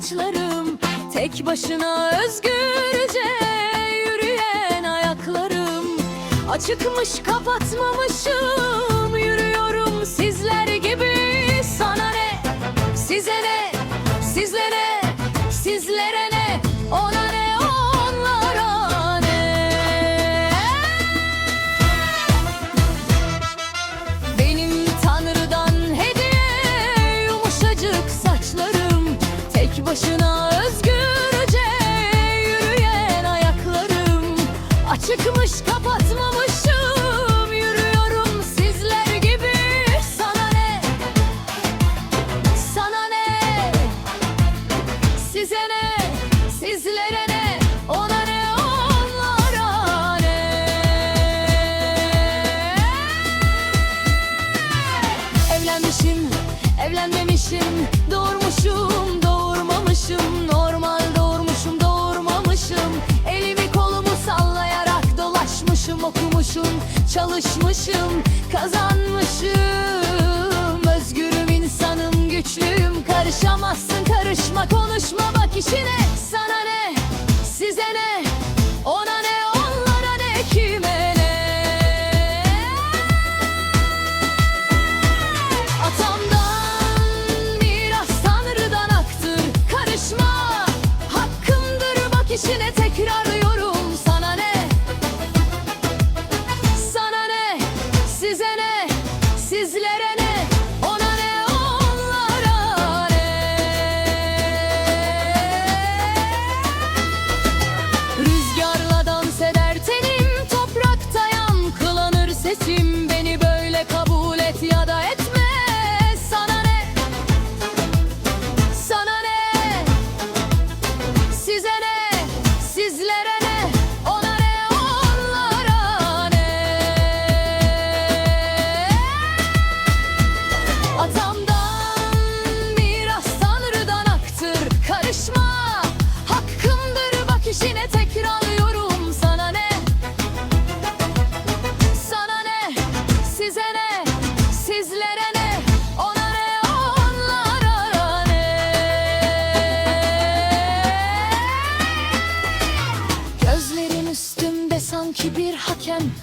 saçlarım Tek başına özgürce yürüyen ayaklarım. Açıkmış kapatmamışım Yürüyorum sizler gibi. olmuşum Çalışmışım, kazanmışım. Özgürüm insanım, güçlüyüm Karışamazsın karışma konuşma bak işine.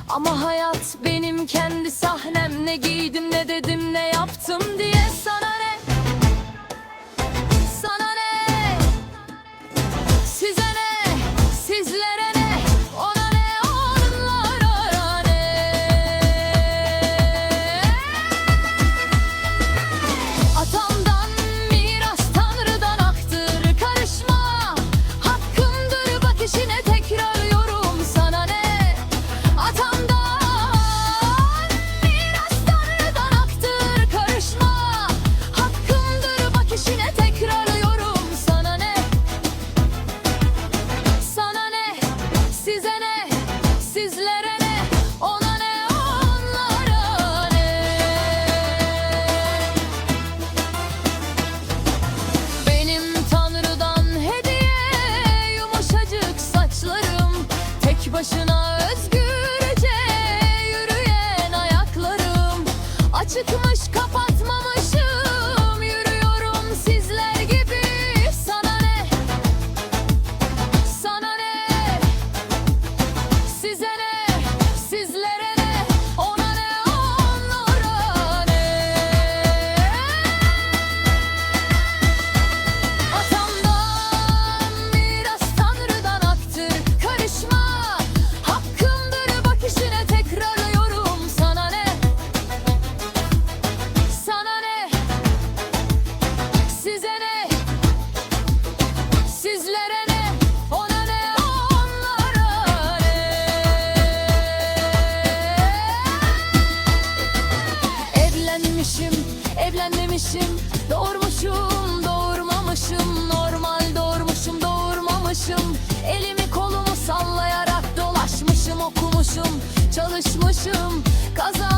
Ama hayat benim kendi sahnem Ne giydim ne dedim ne yaptım diye Çıkma başım kazan